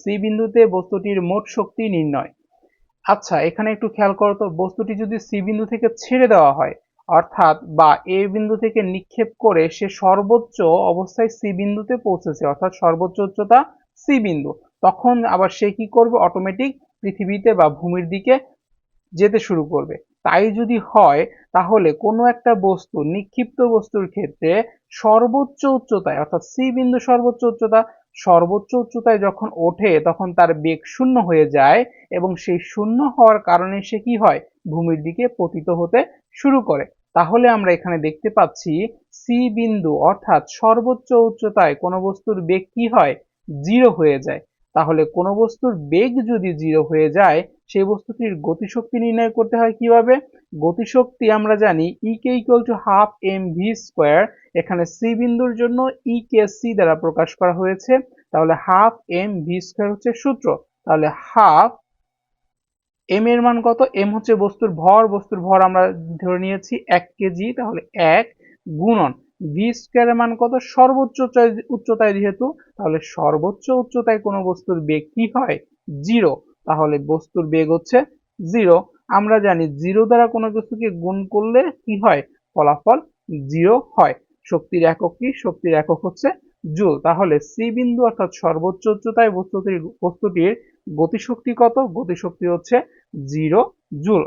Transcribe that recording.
C বিন্দুতে বস্তুটির মোট শক্তি নির্ণয়। আচ্ছা এখানে একটু খেয়াল করো তো, বস্তুটি যদি সি বিন্দু থেকে ছেড়ে দেওয়া হয়, অর্থাৎ বা এ বিন্দু থেকে নিক্ষেপ করে সে সর্বোচ্চ অবস্থায় সি বিন্দুতে পৌঁছেছে, অর্থাৎ সর্বোচ্চ উচ্চতা সি বিন্দু, তখন আবার সে কি করবে? অটোমেটিক পৃথিবীতে বা ভূমির দিকে যেতে শুরু করবে। তাই যদি হয়, তাহলে কোনো একটা বস্তু, নিক্ষিপ্ত বস্তুর ক্ষেত্রে সর্বোচ্চ উচ্চতায়, অর্থাৎ সি বিন্দু সর্বোচ্চ উচ্চতা সর্বোচ্চ উচ্চতায় যখন ওঠে, তখন তার বেগ শূন্য হয়ে যায় এবং সেই শূন্য হওয়ার কারণে সে কি হয়? ভূমির দিকে পতিত হতে শুরু করে। তাহলে আমরা এখানে দেখতে পাচ্ছি সি বিন্দু, অর্থাৎ সর্বোচ্চ উচ্চতায় কোনো বস্তুর বেগ কি হয়? জিরো হয়ে যায়। তাহলে কোনো বস্তুর বেগ যদি জিরো হয়ে যায় সেই বস্তুটির গতিশক্তি নির্ণয় করতে হয় কীভাবে? গতিশক্তি আমরা জানি E K equal to half M V square এখানে সি বিন্দুর জন্য ই কে সি দ্বারা প্রকাশ করা হয়েছে। তাহলে হাফ এম ভি স্কোয়ার হচ্ছে সূত্র। তাহলে হাফ এম এর মান কত? এম হচ্ছে বস্তুর ভর। বস্তুর ভর আমরা ধরে নিয়েছি এক কেজি তাহলে এক গুণন। ভি স্কোয়ারের মান কত? সর্বোচ্চ উচ্চতায়- যেহেতু, তাহলে সর্বোচ্চ উচ্চতায় কোনো বস্তুর বেগ কি হয়? জিরো তাহলে বস্তুর বেগ হচ্ছে জিরো। আমরা জানি জিরো দ্বারা কোনো কিছুকে গুণ করলে কি হয়? ফলাফল জিরো হয়। শক্তির একক কি? শক্তির একক হচ্ছে জুল। তাহলে সি বিন্দু অর্থাৎ সর্বোচ্চ উচ্চতায় বস্তুটির বস্তুটির গতিশক্তি কত? গতিশক্তি হচ্ছে জিরো জুল।